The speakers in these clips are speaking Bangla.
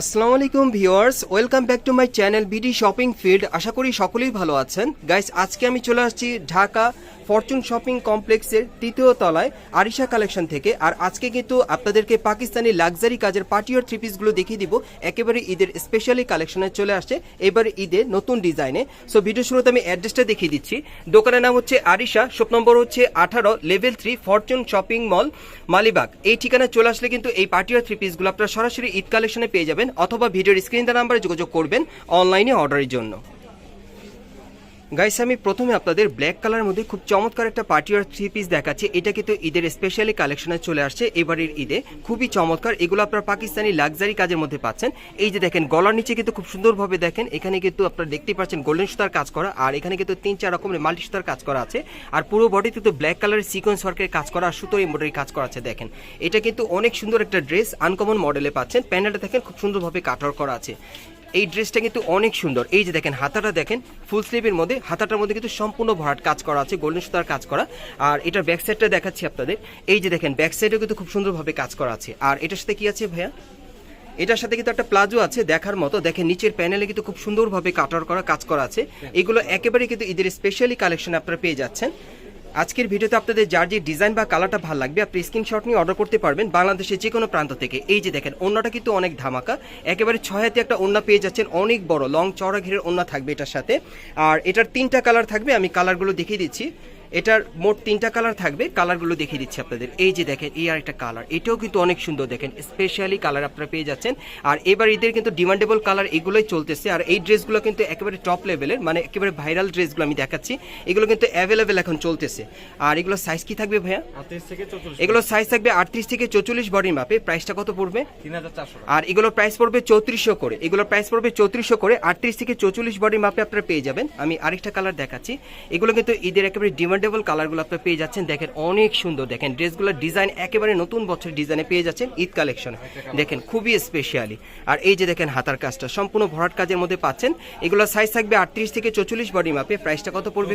আসসালামু আলাইকুম viewers, welcome back to my channel BD shopping field আশা করি সকলেই ভালো আছেন। গাইস, আজকে আমি চলে আসছি ঢাকা ফরচুন শপিং কমপ্লেক্সের তৃতীয় তলায় আরিশা কালেকশন থেকে। আর আজকে কিন্তু আপনাদেরকে পাকিস্তানি লাক্সারি কাজের পার্টিয়ার থ্রি পিসগুলো দেখিয়ে দিব। একেবারে ঈদের স্পেশালি কালেকশনে চলে আসছে। এবার ঈদে নতুন ডিজাইনে। সো ভিডিও শুরুতে আমি অ্যাড্রেসটা দেখিয়ে দিচ্ছি। দোকানের নাম হচ্ছে আরিশা শপ নম্বর হচ্ছে আঠারো level three fortune shopping mall Malibagh. এই ঠিকানায় চলে আসলে কিন্তু এই পার্টিয়ার থ্রি পিসগুলো আপনারা সরাসরি ঈদ কালেকশনে পেয়ে যাবেন। অথবা ভিডিওর স্ক্রিন নাম্বারে যোগাযোগ করবেন অনলাইনে অর্ডারের জন্য। গাইস আমি প্রথমে আপনাদের ব্ল্যাক কালার মধ্যে খুব চমৎকার একটা পার্টি পার্টিয়ার থ্রি পিস দেখাচ্ছি। এটা কিন্তু ঈদের স্পেশালি কালেকশনে চলে আসছে, এবারের ঈদে। খুবই চমৎকার। এগুলো আপনারা পাকিস্তানি লাক্সারি কাজের মধ্যে পাচ্ছেন। এই যে দেখেন, গলার নিচে কিন্তু খুব সুন্দরভাবে দেখেন, এখানে কিন্তু আপনারা দেখতেই পাচ্ছেন গোল্ডেন সুতার কাজ করা, আর এখানে কিন্তু তিন চার রকমের মাল্টি সুতার কাজ করা আছে। আর পুরো বডিতে তো ব্ল্যাক কালারের সিকোয়েন্স ওয়ার্কের কাজ করা আর সুতোর এমব্রয়ডারি কাজ করা আছে, দেখেন। এটা কিন্তু অনেক সুন্দর একটা ড্রেস আনকমন মডেলে পাচ্ছেন। প্যানেলটা দেখেন, খুব সুন্দরভাবে কাটার করা আছে। এই ড্রেসটা কিন্তু অনেক সুন্দর। এই যে দেখেন হাতাটা দেখেন ফুল স্লিভের মধ্যে হাতাটার মধ্যে কিন্তু সম্পূর্ণ ভরাট কাজ করা আছে গোল্ডেন সুতার কাজ করা। আর এটার ব্যাক সাইডটা দেখাচ্ছি আপনাদের। এই যে দেখেন ব্যাক সাইডেও কিন্তু খুব সুন্দরভাবে কাজ করা আছে। আর এটার সাথে কি আছে ভাইয়া? এটার সাথে কিন্তু একটা প্লাজো আছে দেখার মতো। দেখেন নিচের প্যানেলে কিন্তু খুব সুন্দরভাবে কাটার করা কাজ করা আছে। এগুলো একেবারে কিন্তু ঈদের স্পেশালি কালেকশন আপনারা পেয়ে যাচ্ছেন। আজকের ভিডিওতে আপনাদের যার যে ডিজাইন বা কালারটা ভালো লাগবে, আপনি স্ক্রিনশট নিয়ে অর্ডার করতে পারবেন বাংলাদেশের যে কোনো প্রান্ত থেকে। এই যে দেখেন, ওন্নাটা কিন্তু অনেক ধামাকা। একেবারে ছয় হাতে একটা ওন্না পেয়ে যাচ্ছেন, অনেক বড় লং চড়া ঘেরের ওন্না থাকবে এটার সাথে। আর এটার তিনটা কালার থাকবে, আমি কালারগুলো দেখিয়ে দিচ্ছি। এটার মোট তিনটা কালার থাকবে কালারগুলো দেখিয়ে দিচ্ছি আপনাদের। এই যে দেখেন এই আর একটা কালার এটাও কিন্তু অনেক সুন্দর দেখেন স্পেশালি কালার আপনারা পেয়ে যাচ্ছেন। আর এবার ঈদের কিন্তু ডিমান্ডেবল কালার এগুলোই চলতেছে আর এই ড্রেসগুলো কিন্তু একেবারে টপ লেভেলের মানে একেবারে ভাইরাল ড্রেসগুলো আমি দেখাচ্ছি। এগুলো কিন্তু অ্যাভেলেবেল এখন চলতেছে। আর এগুলো সাইজ কি থাকবে ভাইয়া? এগুলো সাইজ থাকবে আটত্রিশ থেকে চৌচল্লিশ বডির মাপে। প্রাইসটা কত পড়বে? আর এগুলোর প্রাইস পড়বে চৌত্রিশশো করে। এগুলোর প্রাইস পড়বে চৌত্রিশশো করে। আটত্রিশ থেকে চৌচল্লিশ বডির মাপে আপনারা পেয়ে যাবেন। আমি আরেকটা কালার দেখাচ্ছি। এগুলো কিন্তু ঈদের একেবারে ডিমান্ডেবল কালারগুলো আপনারা পেয়ে যাচ্ছেন। দেখেন, অনেক সুন্দর। দেখেন ড্রেসগুলোর ডিজাইন একেবারে নতুন বছরের ডিজাইনে পেয়ে যাচ্ছেন ঈদ কালেকশন দেখেন, খুবই স্পেশালি আর এই যে দেখেন হাতার কাজটা, সম্পূর্ণ ভরাট কাজের মধ্যে পাচ্ছেন। এগুলোর সাইজ থাকবে আটত্রিশ থেকে চৌচল্লিশ বডি মাপে প্রাইসটা কত পড়বে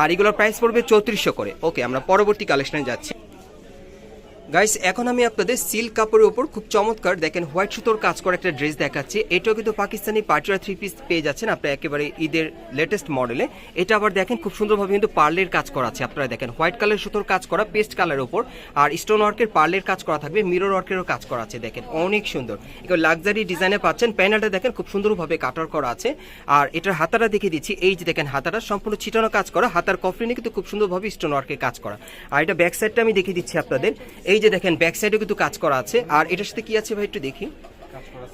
আর এগুলোর প্রাইস পড়বে চৌত্রিশশো করে। ওকে আমরা পরবর্তী কালেকশনে যাচ্ছি। গাইস এখন আমি আপনাদের সিল্ক কাপড়ের উপর খুব চমৎকার দেখেন হোয়াইট সুতোর কাজ করা একটা ড্রেস দেখাচ্ছি। এটাও কিন্তু পাকিস্তানি পাটিরা থ্রি পিস পেয়ে যাচ্ছেন আপনারা একেবারে ঈদের লেটেস্ট মডেলে এটা আবার দেখেন খুব সুন্দরভাবে কিন্তু পার্লের কাজ করা আছে। আপনারা দেখেন হোয়াইট কালার সুতোর কাজ করা পেস্ট কালারের উপর। আর স্টোন ওয়ার্কের পার্লের কাজ করা থাকবে মিরর ওয়ার্কেরও কাজ করা আছে দেখেন, অনেক সুন্দর। এগুলো লাক্সারি ডিজাইনে পাচ্ছেন প্যানেলটা দেখেন খুব সুন্দরভাবে কাটার করা আছে। আর এটার হাতাটা দেখিয়ে দিচ্ছি, এই যে দেখেন হাতাটা, সম্পূর্ণ ছিটানো কাজ করা, হাতার কফলিনে কিন্তু খুব সুন্দরভাবে স্টোন ওয়ার্কের কাজ করা। আর এটা ব্যাক সাইডটা আমি দেখিয়ে দিচ্ছি আপনাদের। এই যে দেখেন ব্যাক সাইডে কিন্তু কাজ করা আছে। আর এটার সাথে কি আছে ভাই একটু দেখি।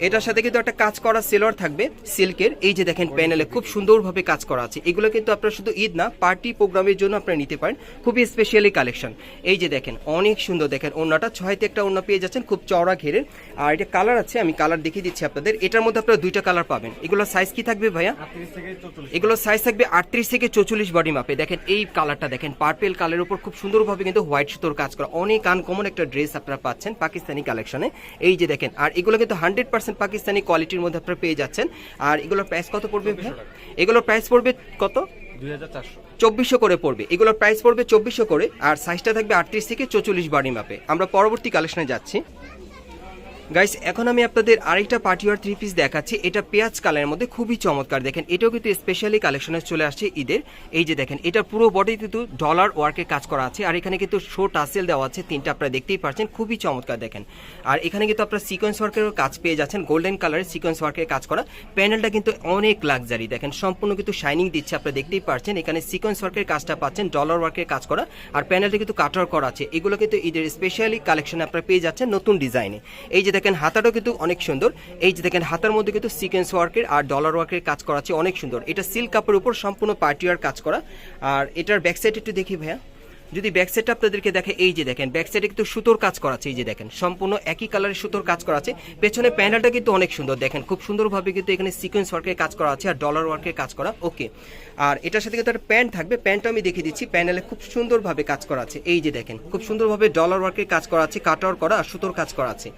এটার সাথে কিন্তু একটা কাজ করা সেলোয়ার থাকবে সিল্কের। এই যে দেখেন প্যানেলে খুব সুন্দরভাবে কাজ করা আছে। এগুলো কিন্তু আপনারা শুধু ঈদ না পার্টি প্রোগ্রামের জন্য আপনারা নিতে পারেন। খুবই স্পেশালি কালেকশন এই যে দেখেন অনেক সুন্দর দেখেন ওনাটা ছয়তে একটা ওনা পেয়ে যাচ্ছেন খুব চওড়া ঘেরের। আর এটা কালার আছে আমি কালার দেখিয়ে দিচ্ছি আপনাদের। এটার মধ্যে আপনারা দুইটা কালার পাবেন। এগুলো সাইজ কি থাকবে ভাইয়া? এগুলো সাইজ থাকবে আটত্রিশ থেকে চৌচল্লিশ বডি মাপে দেখেন এই কালারটা দেখেন পার্পেল কালারের উপর খুব সুন্দরভাবে কিন্তু হোয়াইট সুতোর কাজ করা। অনেক আনকমন একটা ড্রেস আপনারা পাচ্ছেন পাকিস্তানি কালেকশনে এই যে দেখেন আর এগুলো কিন্তু হান্ড্রেড পার্সেন্ট পাকিস্তানি কোয়ালিটির মধ্যে আপনারা পেয়ে যাচ্ছেন। আর এগুলোর প্রাইস কত পড়বে এগুলোর প্রাইস পড়বে কত? চব্বিশশো করে পড়বে। এগুলোর প্রাইস পড়বে চব্বিশশো করে আর সাইজটা থাকবে আটত্রিশ থেকে চৌচল্লিশ বাড়ি মাপে আমরা পরবর্তী কালেকশনে যাচ্ছি। গাইস এখন আমি আপনাদের আরেকটা পার্টি পার্টিওয়ার থ্রি পিস দেখাচ্ছি। এটা পেঁয়াজ কালারের মধ্যে খুবই চমৎকার। দেখেন, এটাও কিন্তু স্পেশালি কালেকশনে চলে আসছে ঈদের। এই যে দেখেন, এটা পুরো বডি কিন্তু ডলার ওয়ার্কের কাজ করা আছে। আর এখানে কিন্তু শো টাসেল দেওয়া আছে, তিনটা আপনারা দেখতেই পাচ্ছেন খুবই চমৎকার। দেখেন, আর এখানে কিন্তু আপনারা সিকোয়েন্স ওয়ার্কেরও কাজ পেয়ে যাচ্ছেন গোল্ডেন কালারের সিকোয়েন্স ওয়ার্কের কাজ করা। প্যানেলটা কিন্তু অনেক লাক্সারি দেখেন, সম্পূর্ণ কিন্তু শাইনিং দিচ্ছে, আপনারা দেখতেই পাচ্ছেন এখানে সিকোয়েন্স ওয়ার্কের কাজটা পাচ্ছেন ডলার ওয়ার্কের কাজ করা। আর প্যানেলটা কিন্তু কাটার করা আছে। এগুলো কিন্তু ঈদের স্পেশালি কালেকশনে আপনারা পেয়ে যাচ্ছেন নতুন ডিজাইনে এই যে দেখেন হাতাটাও কিন্তু অনেক সুন্দর। এই যে দেখেন হাতার মধ্যে কিন্তু সিকোয়েন্স ওয়ার্কের আর ডলার ওয়ার্কের কাজ করা আছে অনেক সুন্দর। এটা সিল্ক কাপের উপর সম্পূর্ণ পার্টিওয়ার কাজ করা। আর এটার ব্যাক সাইড একটু দেখি ভাইয়া। যদি ব্যাক সাইডটা আপনাদেরকে দেখে, এই যে দেখেন ব্যাক সাইডে কিন্তু সুতোর কাজ করা আছে এই যে দেখেন, সম্পূর্ণ একই কালারের সুতোর কাজ করা আছে পেছনে প্যানেলটা কিন্তু অনেক সুন্দর, দেখেন, খুব সুন্দরভাবে কিন্তু এখানে সিকোয়েন্স ওয়ার্কের কাজ করা আছে আর ডলার ওয়ার্কের কাজ করা ওকে আর এটার সাথে কিন্তু একটা প্যান্ট থাকবে প্যান্টটা আমি দেখিয়ে দিচ্ছি প্যানেলে খুব সুন্দরভাবে কাজ করা আছে এই যে দেখেন, খুব সুন্দরভাবে ডলার ওয়ার্কের কাজ করা আছে কাটার করা আর সুতোর কাজ করা আছে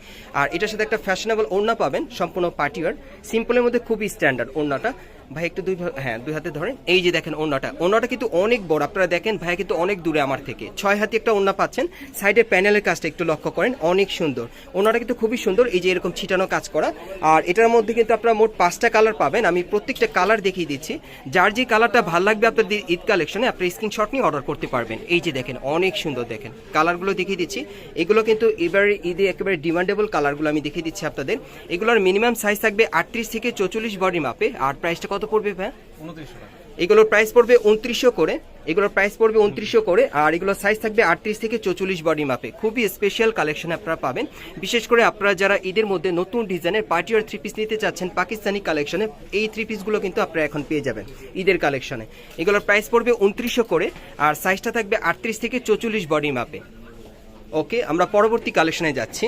আর এটার সাথে একটা ফ্যাশনেবল ওড়না পাবেন, সম্পূর্ণ পার্টিওয়ার সিম্পলের মধ্যে খুবই স্ট্যান্ডার্ড ওড়নাটা। ভাই, একটু দুই হ্যাঁ দুই হাতে ধরেন। এই যে দেখেন ওন্নাটা ওন্নাটা কিন্তু অনেক বড়। আপনারা দেখেন, ভাই, কিন্তু অনেক দূরে আমার থেকে। ছয় হাতে একটা ওন্না পাচ্ছেন। সাইডের প্যানেলের কাজটা একটু লক্ষ্য করেন। অনেক সুন্দর। ওন্নাটা কিন্তু খুবই সুন্দর। এই যে এরকম ছিটানো কাজ করা। আর এটার মধ্যে কিন্তু আপনারা মোট পাঁচটা কালার পাবেন। আমি প্রত্যেকটা কালার দেখিয়ে দিচ্ছি। যার যে কালারটা ভালো লাগবে আপনাদের ঈদ কালেকশনে, আপনি স্ক্রিনশট নিয়ে অর্ডার করতে পারবেন। এই যে দেখেন, অনেক সুন্দর দেখেন। কালারগুলো দেখিয়ে দিচ্ছি। এগুলো কিন্তু এবারে ঈদে একেবারে ডিমান্ডেবল কালারগুলো আমি দেখিয়ে দিচ্ছি আপনাদের। এগুলোর মিনিমাম সাইজ থাকবে আটত্রিশ থেকে চৌচল্লিশ বডি মাপে আর প্রাইসটা কত পড়বে ভাই? উনত্রিশশো টাকা। এগুলোর প্রাইস পড়বে উনত্রিশশো করে। এগুলোর প্রাইস পড়বে উনত্রিশশো করে আর এগুলোর সাইজ থাকবে আটত্রিশ থেকে চৌচল্লিশ বডি মাপে খুবই স্পেশাল কালেকশন আপনারা পাবেন। বিশেষ করে আপনারা যারা ঈদের মধ্যে নতুন ডিজাইনের পার্টি আর থ্রি পিস নিতে চাচ্ছেন পাকিস্তানি কালেকশনে এই থ্রি পিসগুলো কিন্তু আপনারা এখন পেয়ে যাবেন ঈদের কালেকশনে এগুলোর প্রাইস পড়বে উনত্রিশশো করে আর সাইজটা থাকবে আটত্রিশ থেকে চৌচল্লিশ বডি মাপে ওকে আমরা পরবর্তী কালেকশনে যাচ্ছি।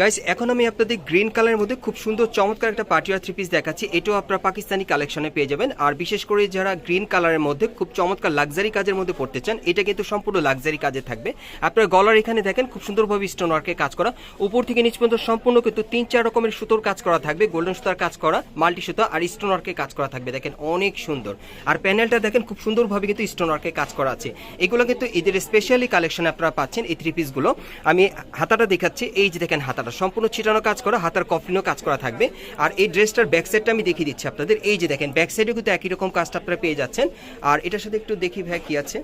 গাইস এখন আমি আপনাদের গ্রিন কালারের মধ্যে খুব সুন্দর, চমৎকার একটা পাটিয়ার থ্রি পিস দেখাচ্ছি। এটাও আপনারা পাকিস্তানি কালেকশনে পেয়ে যাবেন। আর বিশেষ করে যারা গ্রিন কালারের মধ্যে খুব চমৎকার লাক্সারি কাজের মধ্যে পড়তে চান, এটা কিন্তু সম্পূর্ণ লাক্সারি কাজে থাকবে। আপনার গলার এখানে দেখেন, খুব সুন্দরভাবে স্টোন ওয়ার্কে কাজ করা। উপর থেকে নিচ পর্যন্ত সম্পূর্ণ কিন্তু তিন চার রকমের সুতোর কাজ করা থাকবে গোল্ডেন সুতার কাজ করা মাল্টি সুতো আর স্টোন ওয়ার্কে কাজ করা থাকবে। দেখেন, অনেক সুন্দর। আর প্যানেলটা দেখেন, খুব সুন্দরভাবে কিন্তু স্টোন ওয়ার্কে কাজ করা আছে। এগুলো কিন্তু এদের স্পেশালি কালেকশন আপনারা পাচ্ছেন এই থ্রি পিসগুলো আমি হাতাটা দেখাচ্ছি, এই যে দেখেন হাতাটা। সম্পূর্ণ ছিটানো কাজ করা, হাতার কফলিনও কাজ করা থাকবে। আর এই ড্রেসটার ব্যাক সাইডটা আমি দেখিয়ে দিচ্ছি আপনাদের। এই যে দেখেন ব্যাক সাইডে কিন্তু একই রকম কাজটা আপনারা পেয়ে যাচ্ছেন। আর এটার সাথে একটু দেখি ভাই কি আছে।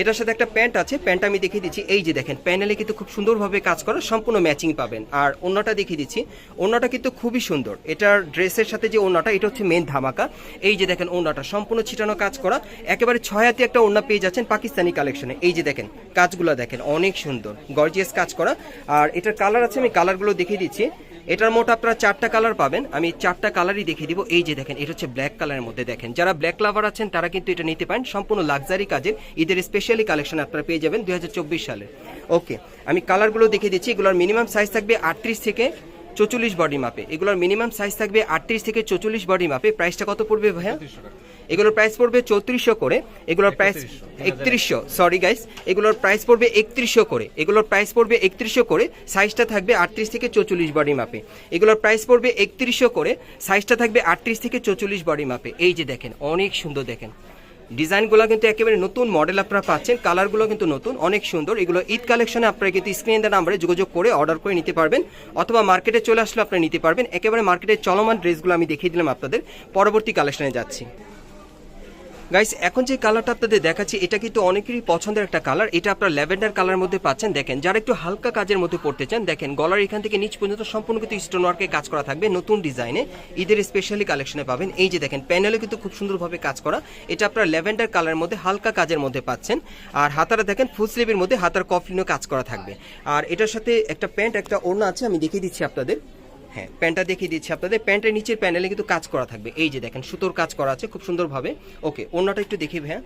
এটার সাথে একটা প্যান্ট আছে প্যান্ট আমি দেখিয়ে দিচ্ছি। এই যে দেখেন, প্যানেলে কিন্তু খুব সুন্দরভাবে কাজ করা সম্পূর্ণ ম্যাচিং পাবেন। আর অন্যটা দেখিয়ে দিচ্ছি। অন্যটা কিন্তু খুবই সুন্দর। এটার ড্রেসের সাথে যে ওনাটা এটা হচ্ছে মেন ধামাকা। এই যে দেখেন ওনাটা সম্পূর্ণ ছিটানো কাজ করা। একেবারে ছয় হাতে একটা ওনা পেয়ে যাচ্ছেন পাকিস্তানি কালেকশনে এই যে দেখেন, কাজগুলো দেখেন, অনেক সুন্দর গর্জিয়াস কাজ করা। আর এটার কালার আছে, আমি কালারগুলো দেখিয়ে দিচ্ছি। এটার মোট আপনারা চারটা কালার পাবেন। আমি চারটা কালারই দেখিয়ে দিব। এই যে দেখেন, এটা হচ্ছে ব্ল্যাক কালারের মধ্যে দেখেন। যারা ব্ল্যাক লাভার আছেন, তারা কিন্তু এটা নিতে পারেন। সম্পূর্ণ লাক্সারি কাজের ঈদের স্পেশালি কালেকশন আপনারা পেয়ে যাবেন দুই হাজার চব্বিশ সালে। ওকে আমি কালারগুলো দেখিয়ে দিচ্ছি। এগুলোর মিনিমাম সাইজ থাকবে আটত্রিশ থেকে চৌচল্লিশ বডি মাপে। এগুলোর মিনিমাম সাইজ থাকবে আটত্রিশ থেকে চৌচল্লিশ বডি মাপে। প্রাইসটা কত পড়বে ভাইয়া? এগুলোর প্রাইস পড়বে চৌত্রিশশো করে। এগুলোর প্রাইস একত্রিশশো। সরি গাইস এগুলোর প্রাইস পড়বে একত্রিশশো করে। এগুলোর প্রাইস পড়বে একত্রিশশো করে। সাইজটা থাকবে আটত্রিশ থেকে চৌচল্লিশ বডি মাপে। এগুলোর প্রাইস পড়বে একত্রিশশো করে। সাইজটা থাকবে আটত্রিশ থেকে চৌচল্লিশ বডি মাপে। এই যে দেখেন অনেক সুন্দর দেখেন। ডিজাইনগুলো কিন্তু একেবারে নতুন মডেল আপনারা পাচ্ছেন, কালারগুলো কিন্তু নতুন, অনেক সুন্দর। এগুলো ঈদ কালেকশনে আপনারা কিন্তু স্ক্রিন নাম্বারে যোগাযোগ করে অর্ডার করে নিতে পারবেন, অথবা মার্কেটে চলে আসলে আপনারা নিতে পারবেন। একেবারে মার্কেটে চলমান ড্রেসগুলো আমি দেখিয়ে দিলাম আপনাদের। পরবর্তী কালেকশনে যাচ্ছি। গাইস এখন যে কালারটা আপনাদের দেখাচ্ছি, এটা কিন্তু অনেকেরই পছন্দের একটা কালার এটা আপনার ল্যাভেন্ডার কালার মধ্যে পাচ্ছেন। দেখেন, যারা একটু হালকা কাজের মধ্যে পড়তে চান, দেখেন, গলার এখান থেকে নিচ পর্যন্ত সম্পূর্ণ কিন্তু স্টোন ওয়ার্কে কাজ করা থাকবে নতুন ডিজাইনে ঈদের স্পেশালি কালেকশনে পাবেন। এই যে দেখেন প্যানেলে কিন্তু খুব সুন্দরভাবে কাজ করা। এটা আপনার ল্যাভেন্ডার কালার মধ্যে হালকা কাজের মধ্যে পাচ্ছেন। আর হাতারা দেখেন ফুল স্লিভের মধ্যে হাতার কফলিনও কাজ করা থাকবে। আর এটার সাথে একটা প্যান্ট একটা ওড়না আছে, আমি দেখিয়ে দিচ্ছি আপনাদের। হ্যাঁ প্যান্টটা দেখিয়ে দিচ্ছি আপনাদের। প্যান্টের নিচের প্যানেলে কিন্তু কাজ করা থাকবে। এই যে দেখেন, সুতোর কাজ করা আছে, খুব সুন্দরভাবে। ওকে অন্যটা একটু দেখি হ্যাঁ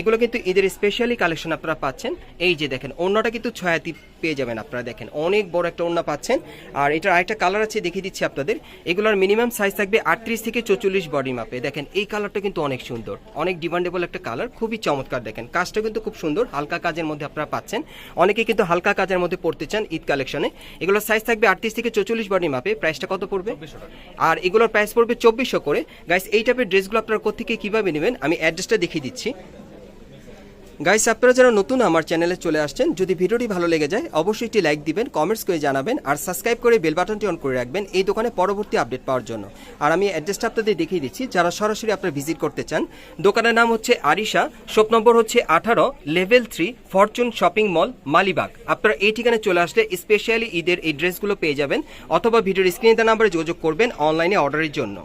এগুলো কিন্তু ঈদের স্পেশালি কালেকশন আপনারা পাচ্ছেন। এই যে দেখেন অন্যটা কিন্তু ছয়াতি পেয়ে যাবেন আপনারা, দেখেন। অনেক বড় একটা ওড়না পাচ্ছেন। আর এটার আরেকটা কালার আছে, দেখিয়ে দিচ্ছি আপনাদের। এগুলোর মিনিমাম সাইজ থাকবে আটত্রিশ থেকে চৌচল্লিশ বডি মাপে দেখেন, এই কালারটা কিন্তু অনেক সুন্দর। অনেক ডিমান্ডেবল একটা কালার খুবই চমৎকার, দেখেন। কাজটা কিন্তু খুব সুন্দর, হালকা কাজের মধ্যে আপনারা পাচ্ছেন। অনেকে কিন্তু হালকা কাজের মধ্যে পড়তে চান ঈদ কালেকশনে এগুলোর সাইজ থাকবে আটত্রিশ থেকে চৌচল্লিশ বডি মাপে প্রাইসটা কত পড়বে? আর এগুলোর প্রাইস পড়বে চব্বিশশো করে। গাইস এই টাইপের ড্রেসগুলো আপনারা কোথেকে কীভাবে নেবেন? আমি অ্যাড্রেসটা দেখিয়ে দিচ্ছি। গাইস আপনারা যারা নতুন আমার চ্যানেলে চলে আসছেন, যদি ভিডিওটি ভালো লেগে যায়, অবশ্যই একটি লাইক দিবেন কমেন্টস করে জানাবেন, আর সাবস্ক্রাইব করে বেল বাটনটি অন করে রাখবেন এই দোকানে পরবর্তী আপডেট পাওয়ার জন্য। আর আমি অ্যাড্রেসটা আপনাদের দেখিয়ে দিচ্ছি, যারা সরাসরি আপনারা ভিজিট করতে চান। দোকানের নাম হচ্ছে আরিশা শপ নম্বর হচ্ছে আঠারো level three fortune shopping mall Malibagh. আপনারা এই ঠিকানায় চলে আসলে স্পেশালি ঈদের এই ড্রেসগুলো পেয়ে যাবেন, অথবা ভিডিওর স্ক্রিনে নাম্বারে যোগাযোগ করবেন অনলাইনে অর্ডারের জন্য।